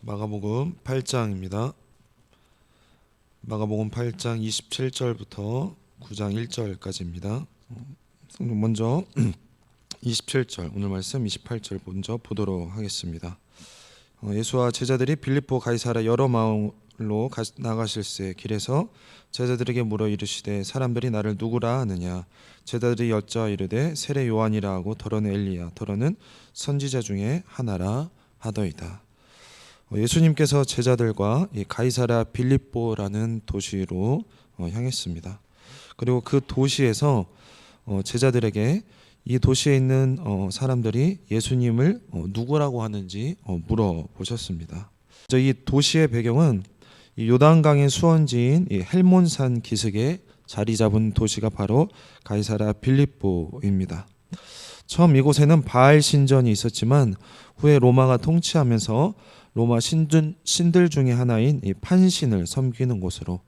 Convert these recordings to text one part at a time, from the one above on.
마가복음 8장입니다. 마가복음 8장 27절부터 9장 1절까지입니다. 성경 먼저 27절 오늘 말씀 28절 먼저 보도록 하겠습니다. 어, 예수와 제자들이 빌립보 가이사라 여러 마을로 가- 나가실새 길에서 제자들에게 물어 이르시되 사람들이 나를 누구라 하느냐 제자들이 여짜 이르되 세례 요한이라 하고 더러는 엘리야 더러는 선지자 중에 하나라 하더이다. 어, 예수님께서 제자들과 이 가이사라 빌립보라는 도시로 어, 향했습니다. 그리고 그 도시에서 어, 제자들에게 이 도시에 있는 어, 사람들이 예수님을 어, 누구라고 하는지 어, 물어보셨습니다. 저이 도시의 배경은 이 요단강의 수원지인 이 헬몬산 기슭에 자리 잡은 도시가 바로 가이사라 빌립보입니다. 처음 이곳에는 바알 신전이 있었지만 후에 로마가 통치하면서 로마 신들, 신들 중에 하나인 이 판신을 섬기는 곳으로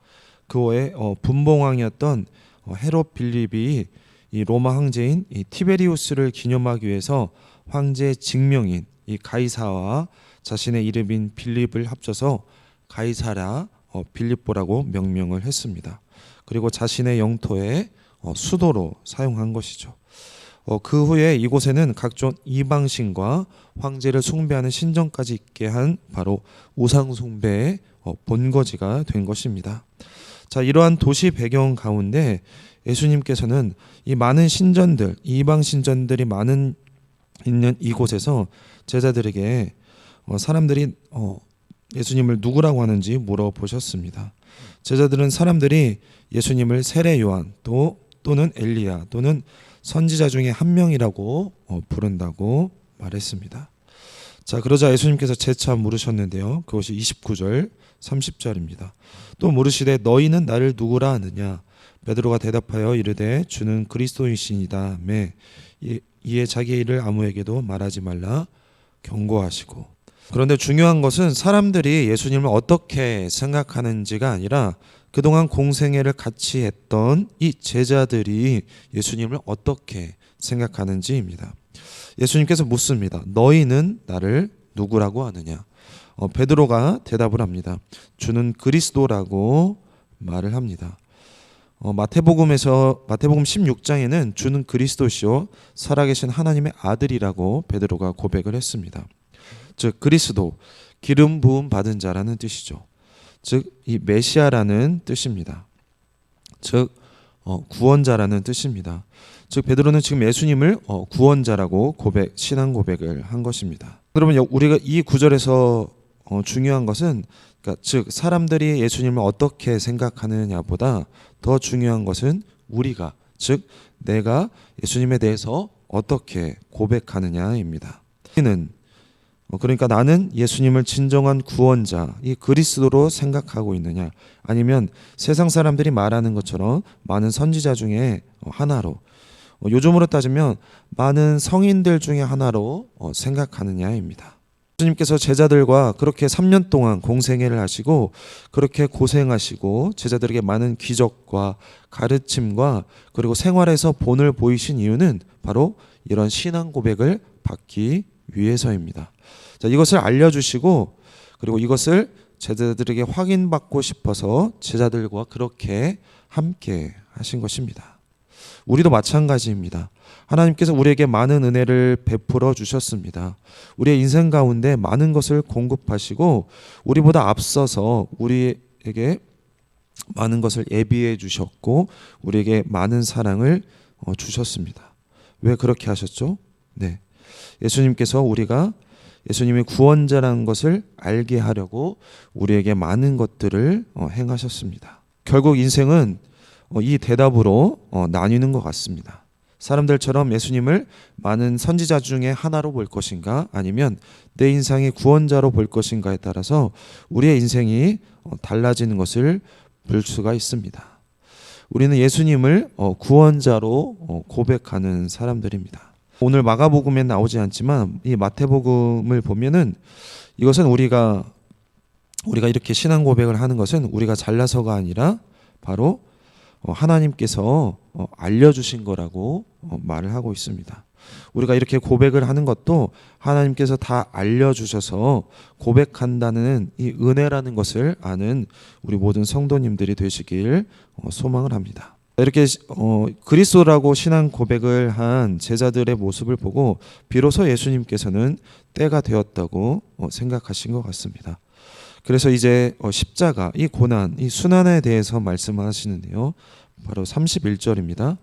그 후에 어, 분봉왕이었던 어, 헤롯 빌립이 이 로마 황제인 이 티베리우스를 기념하기 위해서 황제 직명인 이 가이사와 자신의 이름인 빌립을 합쳐서 가이사라 어, 빌립보라고 명명을 했습니다. 그리고 자신의 영토의 어, 수도로 사용한 것이죠. 어, 그 후에 이곳에는 각종 이방신과 황제를 숭배하는 신전까지 있게 한 바로 우상 숭배의 어, 본거지가 된 것입니다. 자, 이러한 도시 배경 가운데 예수님께서는 이 많은 신전들, 이방 신전들이 많은 있는 이곳에서 제자들에게 어, 사람들이 어, 예수님을 누구라고 하는지 물어보셨습니다. 제자들은 사람들이 예수님을 세례 요한 또 또는 엘리야 또는 선지자 중에 한 명이라고 어, 부른다고 말했습니다. 자, 그러자 예수님께서 재차 물으셨는데요. 그것이 29절, 30절입니다. 또 물으시되 너희는 나를 누구라 하느냐? 베드로가 대답하여 이르되 주는 그리스도이시니다매 이- 이에 자기의 일을 아무에게도 말하지 말라 경고하시고 그런데 중요한 것은 사람들이 예수님을 어떻게 생각하는지가 아니라 그동안 공생애를 같이 했던 이 제자들이 예수님을 어떻게 생각하는지입니다. 예수님께서 묻습니다. 너희는 나를 누구라고 하느냐? 어, 베드로가 대답을 합니다. 주는 그리스도라고 말을 합니다. 어, 마태복음에서 마태복음 16장에는 주는 그리스도시요 살아계신 하나님의 아들이라고 베드로가 고백을 했습니다. 즉 그리스도 기름 부음 받은 자라는 뜻이죠. 즉 이 메시아라는 뜻입니다. 즉 어, 구원자라는 뜻입니다. 즉 베드로는 지금 예수님을 어, 구원자라고 고백 신앙 고백을 한 것입니다. 여- 우리가 이 구절에서 어, 중요한 것은 그러니까 즉 사람들이 예수님을 어떻게 생각하느냐보다 더 중요한 것은 우리가 즉 내가 예수님에 대해서 어떻게 고백하느냐입니다. 우리는 어, 그러니까 나는 예수님을 진정한 구원자, 이 그리스도로 생각하고 있느냐, 아니면 세상 사람들이 말하는 것처럼 많은 선지자 중에 어, 하나로, 어, 요즘으로 따지면 많은 성인들 중에 하나로 어, 생각하느냐입니다. 예수님께서 제자들과 그렇게 3년 동안 공생애를 하시고 그렇게 고생하시고 제자들에게 많은 기적과 가르침과 그리고 생활에서 본을 보이신 이유는 바로 이런 신앙 고백을 받기 위해서입니다. 자, 이것을 알려주시고 그리고 이것을 제자들에게 확인받고 싶어서 제자들과 그렇게 함께 하신 것입니다. 우리도 마찬가지입니다. 하나님께서 우리에게 많은 은혜를 베풀어 주셨습니다. 우리의 인생 가운데 많은 것을 공급하시고 우리보다 앞서서 우리에게 많은 것을 예비해 주셨고 우리에게 많은 사랑을 어, 주셨습니다. 왜 그렇게 하셨죠? 네. 예수님께서 우리가 예수님이 구원자라는 것을 알게 하려고 우리에게 많은 것들을 어, 행하셨습니다. 결국 인생은 어, 이 대답으로 어, 나뉘는 것 같습니다. 사람들처럼 예수님을 많은 선지자 중에 하나로 볼 것인가 아니면 내 인생의 구원자로 볼 것인가에 따라서 우리의 인생이 어, 달라지는 것을 볼 수가 있습니다. 우리는 예수님을 어, 구원자로 어, 고백하는 사람들입니다. 오늘 마가복음에 나오지 않지만 이 마태복음을 보면은 이것은 우리가 우리가 이렇게 신앙 고백을 하는 것은 우리가 잘나서가 아니라 바로 어, 하나님께서 어, 알려주신 거라고 어, 말을 하고 있습니다. 우리가 이렇게 고백을 하는 것도 하나님께서 다 알려주셔서 고백한다는 이 은혜라는 것을 아는 우리 모든 성도님들이 되시길 어, 소망을 합니다. 이렇게 어, 그리스도라고 신앙 고백을 한 제자들의 모습을 보고 비로소 예수님께서는 때가 되었다고 어, 생각하신 것 같습니다. 그래서 이제 어, 십자가, 이 고난, 이 순환에 대해서 말씀하시는데요. 바로 31절입니다.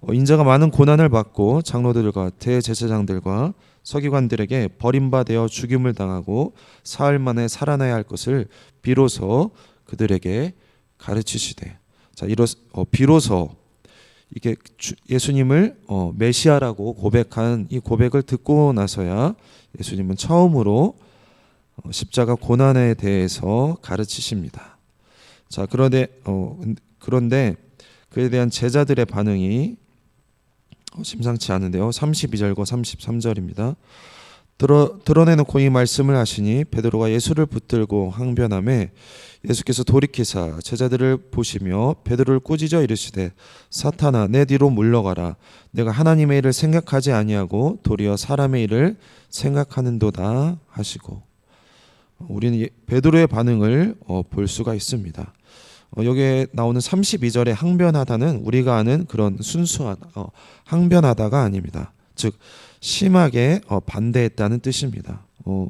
어, 인자가 많은 고난을 받고 장로들과 대제사장들과 서기관들에게 버림받아 죽임을 당하고 사흘 만에 살아나야 할 것을 비로소 그들에게 가르치시되 자 이로 어, 비로소 이게 주- 예수님을 어, 메시아라고 고백한 이 고백을 듣고 나서야 예수님은 처음으로 어, 십자가 고난에 대해서 가르치십니다. 자 그런데 어, 그런데 그에 대한 제자들의 반응이 어, 심상치 않은데요. 32절과 33절입니다. 드러, 드러내놓고 이 말씀을 하시니 베드로가 예수를 붙들고 항변함에 예수께서 돌이키사 제자들을 보시며 베드로를 꾸짖어 이르시되 사탄아 내 뒤로 물러가라 내가 하나님의 일을 생각하지 아니하고 도리어 사람의 일을 생각하는도다 하시고 우리는 예- 베드로의 반응을 어, 볼 수가 있습니다. 어, 여기에 나오는 32절의 항변하다는 우리가 아는 그런 순수한 어, 항변하다가 아닙니다. 즉 심하게 어, 반대했다는 뜻입니다. 어,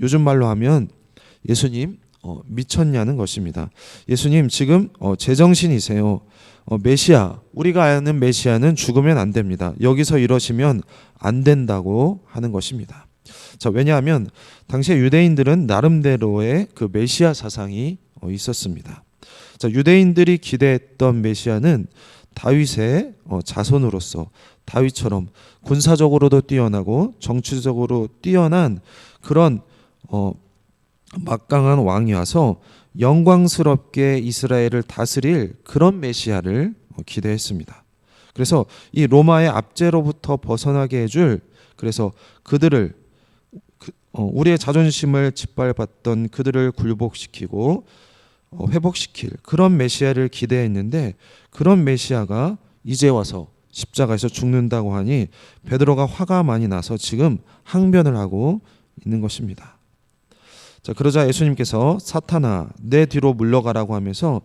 요즘 말로 하면 예수님 어, 미쳤냐는 것입니다. 예수님 지금 어, 제정신이세요. 어, 메시아 우리가 아는 메시아는 죽으면 안 됩니다. 여기서 이러시면 안 된다고 하는 것입니다. 자 왜냐하면 당시에 유대인들은 나름대로의 그 메시아 사상이 어, 있었습니다. 자 유대인들이 기대했던 메시아는 다윗의 어, 자손으로서 다윗처럼 군사적으로도 뛰어나고 정치적으로 뛰어난 그런 어, 막강한 왕이 와서 영광스럽게 이스라엘을 다스릴 그런 메시아를 어, 기대했습니다. 그래서 이 로마의 압제로부터 벗어나게 해줄 그래서 그들을 그, 어, 우리의 자존심을 짓밟았던 그들을 굴복시키고 어, 회복시킬 그런 메시아를 기대했는데 그런 메시아가 이제 와서 십자가에서 죽는다고 하니 베드로가 화가 많이 나서 지금 항변을 하고 있는 것입니다. 자 그러자 예수님께서 사탄아 내 뒤로 물러가라고 하면서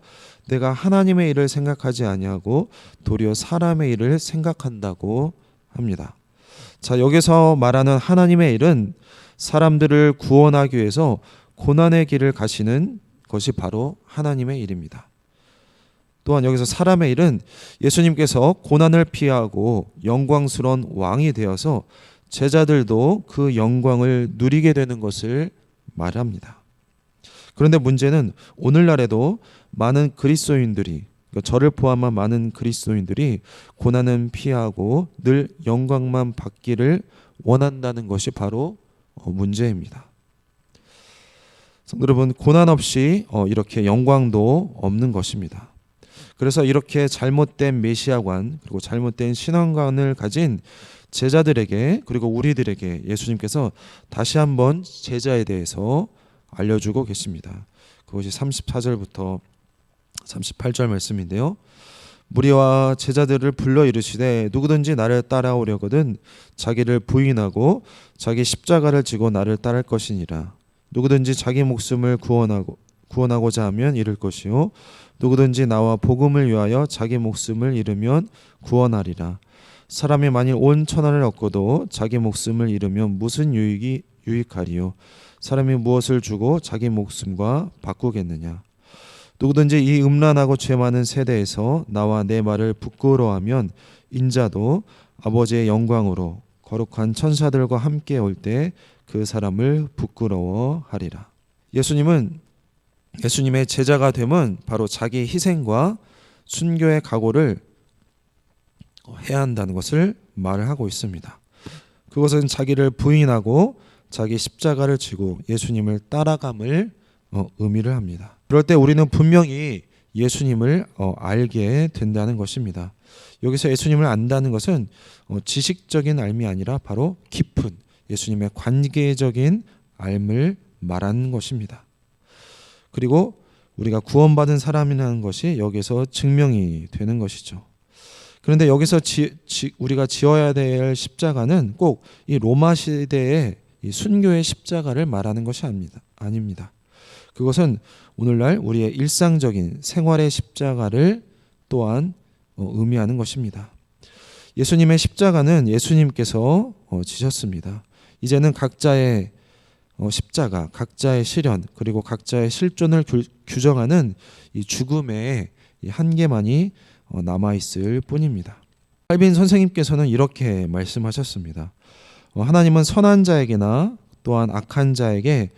내가 하나님의 일을 생각하지 아니하고 도리어 사람의 일을 생각한다고 합니다. 자 여기서 말하는 하나님의 일은 사람들을 구원하기 위해서 고난의 길을 가시는 것이 바로 하나님의 일입니다. 또한 여기서 사람의 일은 예수님께서 고난을 피하고 영광스러운 왕이 되어서 제자들도 그 영광을 누리게 되는 것을 말합니다. 그런데 문제는 오늘날에도 많은 그리스도인들이 그러니까 저를 포함한 많은 그리스도인들이 고난은 피하고 늘 영광만 받기를 원한다는 것이 바로 어, 문제입니다. 여러분 고난 없이 어, 이렇게 영광도 없는 것입니다. 그래서 이렇게 잘못된 메시아관 그리고 잘못된 신앙관을 가진 제자들에게 그리고 우리들에게 예수님께서 다시 한번 제자에 대해서 알려주고 계십니다. 그것이 34절부터 38절 말씀인데요. 무리와 제자들을 불러 이르시되 누구든지 나를 따라오려거든 자기를 부인하고 자기 십자가를 지고 나를 따를 것이니라. 누구든지 자기 목숨을 구원하고 구원하고자 하면 잃을 것이요 누구든지 나와 복음을 위하여 자기 목숨을 잃으면 구원하리라. 사람이 만일 온 천하를 얻고도 자기 목숨을 잃으면 무슨 유익이 유익하리요? 사람이 무엇을 주고 자기 목숨과 바꾸겠느냐? 누구든지 이 음란하고 죄 많은 세대에서 나와 내 말을 부끄러워하면 인자도 아버지의 영광으로 거룩한 천사들과 함께 올 때 그 사람을 부끄러워하리라. 예수님은 예수님의 제자가 됨은 바로 자기 희생과 순교의 각오를 해야 한다는 것을 말을 하고 있습니다. 그것은 자기를 부인하고 자기 십자가를 지고 예수님을 따라감을 어, 의미를 합니다. 그럴 때 우리는 분명히 예수님을 어, 알게 된다는 것입니다. 여기서 예수님을 안다는 것은 어, 지식적인 알미 아니라 바로 깊은 예수님의 관계적인 알을 말하는 것입니다. 그리고 우리가 구원받은 사람이라는 것이 여기서 증명이 되는 것이죠. 그런데 여기서 지, 지- 우리가 지어야 될 십자가는 꼭 이 로마 시대의 이 순교의 십자가를 말하는 것이 아닙니다. 아닙니다. 그것은 오늘날 우리의 일상적인 생활의 십자가를 또한 어, 의미하는 것입니다. 예수님의 십자가는 예수님께서 어, 지셨습니다. 이제는 각자의 어, 십자가, 각자의 시련 그리고 각자의 실존을 규, 규정하는 이 죽음의 이 한계만이 어, 남아 있을 뿐입니다. 칼빈 선생님께서는 이렇게 말씀하셨습니다. 어, 하나님은 선한 자에게나 또한 악한 자에게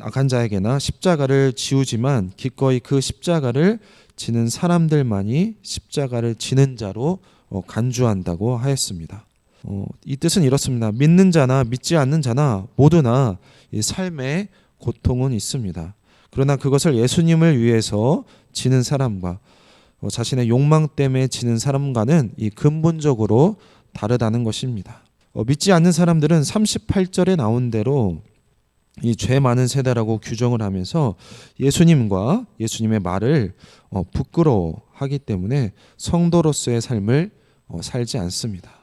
악한 자에게나 십자가를 지우지만 기꺼이 그 십자가를 지는 사람들만이 십자가를 지는 자로 어, 간주한다고 하였습니다. 어, 이 뜻은 이렇습니다. 믿는 자나 믿지 않는 자나 모두나 이 삶에 고통은 있습니다. 그러나 그것을 예수님을 위해서 지는 사람과 어, 자신의 욕망 때문에 지는 사람과는 이 근본적으로 다르다는 것입니다. 어, 믿지 않는 사람들은 38절에 나온 대로 이 죄 많은 세대라고 규정을 하면서 예수님과 예수님의 말을 어, 부끄러워하기 때문에 성도로서의 삶을 어, 살지 않습니다.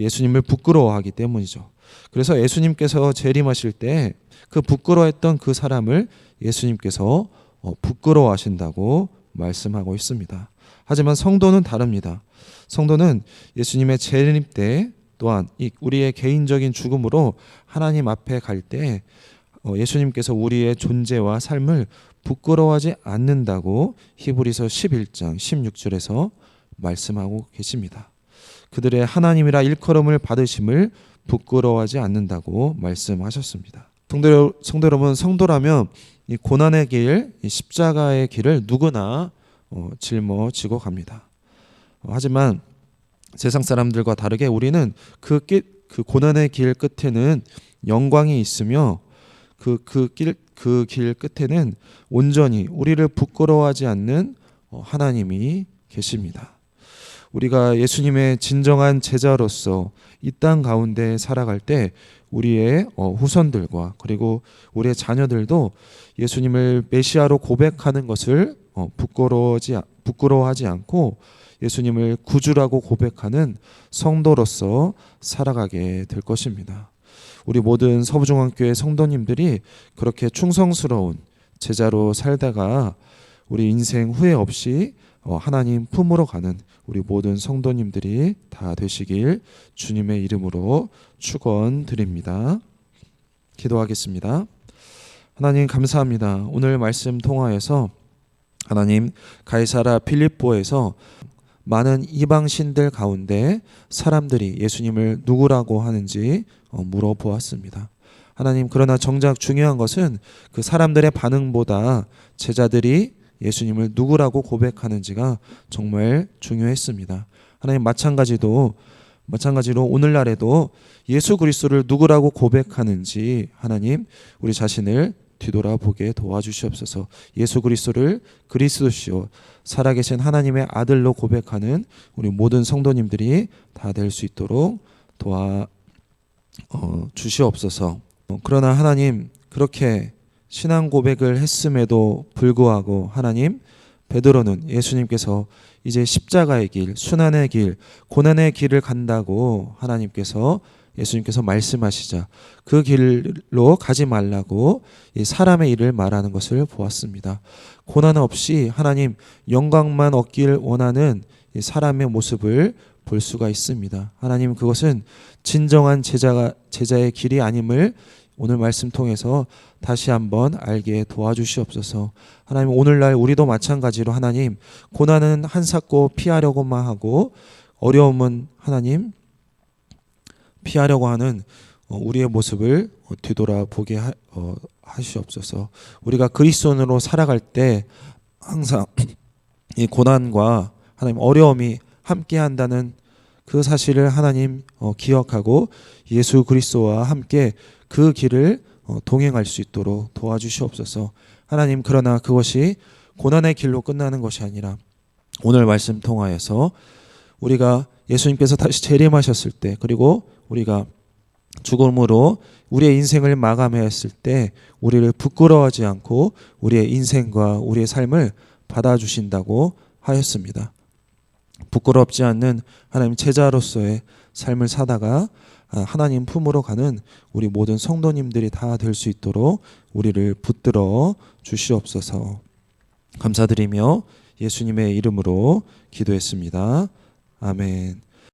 예수님을 부끄러워하기 때문이죠. 그래서 예수님께서 재림하실 때 그 부끄러워했던 그 사람을 예수님께서 어, 부끄러워하신다고 말씀하고 있습니다. 하지만 성도는 다릅니다. 성도는 예수님의 재림 때 또한 이 우리의 개인적인 죽음으로 하나님 앞에 갈때 어, 예수님께서 우리의 존재와 삶을 부끄러워하지 않는다고 히브리서 11장 16절에서 말씀하고 계십니다. 그들의 하나님이라 일컬음을 받으심을 부끄러워하지 않는다고 말씀하셨습니다. 성도, 성도 여러분, 성도라면 이 고난의 길, 이 십자가의 길을 누구나 어, 짊어지고 갑니다. 어, 하지만 세상 사람들과 다르게 우리는 그, 길, 그 고난의 길 끝에는 영광이 있으며 그그 끝에는 온전히 우리를 부끄러워하지 않는 어, 하나님이 계십니다. 우리가 예수님의 진정한 제자로서 이 땅 가운데 살아갈 때 우리의 어, 후손들과 그리고 우리의 자녀들도 예수님을 메시아로 고백하는 것을 어, 부끄러워하지 부끄러워하지 않고 예수님을 구주라고 고백하는 성도로서 살아가게 될 것입니다. 우리 모든 서부중앙교회 성도님들이 그렇게 충성스러운 제자로 살다가 우리 인생 후회 없이 어, 하나님 품으로 가는 우리 모든 성도님들이 다 되시길 주님의 이름으로 축원드립니다. 기도하겠습니다. 하나님 감사합니다. 오늘 말씀 통하여서 하나님 가이사라 필립보에서 많은 이방 신들 가운데 사람들이 예수님을 누구라고 하는지 어, 물어보았습니다. 하나님 그러나 정작 중요한 것은 그 사람들의 반응보다 제자들이 예수님을 누구라고 고백하는지가 정말 중요했습니다. 하나님 마찬가지도 마찬가지로 오늘날에도 예수 그리스도를 누구라고 고백하는지 하나님 우리 자신을 뒤돌아보게 도와주시옵소서. 예수 그리스도를 그리스도시요 살아계신 하나님의 아들로 고백하는 우리 모든 성도님들이 다 될 수 있도록 도와 어, 주시옵소서. 어, 그러나 하나님 그렇게 신앙 고백을 했음에도 불구하고 하나님 베드로는 예수님께서 이제 십자가의 길, 순환의 길, 고난의 길을 간다고 하나님께서 예수님께서 말씀하시자 그 길로 가지 말라고 이 사람의 일을 말하는 것을 보았습니다. 고난 없이 하나님 영광만 얻길 원하는 이 사람의 모습을 볼 수가 있습니다. 하나님 그것은 진정한 제자가 제자의 길이 아님을 오늘 말씀 통해서 다시 한번 알게 도와주시옵소서. 하나님 오늘날 우리도 마찬가지로 하나님 고난은 한사코 피하려고만 하고 어려움은 하나님 피하려고 하는 어, 우리의 모습을 어, 뒤돌아보게 하, 어, 하시옵소서. 우리가 그리스도인으로 살아갈 때 항상 이 고난과 하나님 어려움이 함께한다는 그 사실을 하나님 어, 기억하고 예수 그리스도와 함께 그 길을 어, 동행할 수 있도록 도와주시옵소서. 하나님 그러나 그것이 고난의 길로 끝나는 것이 아니라 오늘 말씀 통하여서 우리가 예수님께서 다시 재림하셨을 때 그리고 우리가 죽음으로 우리의 인생을 마감했을 때 우리를 부끄러워하지 않고 우리의 인생과 우리의 삶을 받아주신다고 하였습니다. 부끄럽지 않는 하나님 제자로서의 삶을 사다가 아, 하나님 품으로 가는 우리 모든 성도님들이 다 될 수 있도록 우리를 붙들어 주시옵소서. 감사드리며 예수님의 이름으로 기도했습니다. 아멘.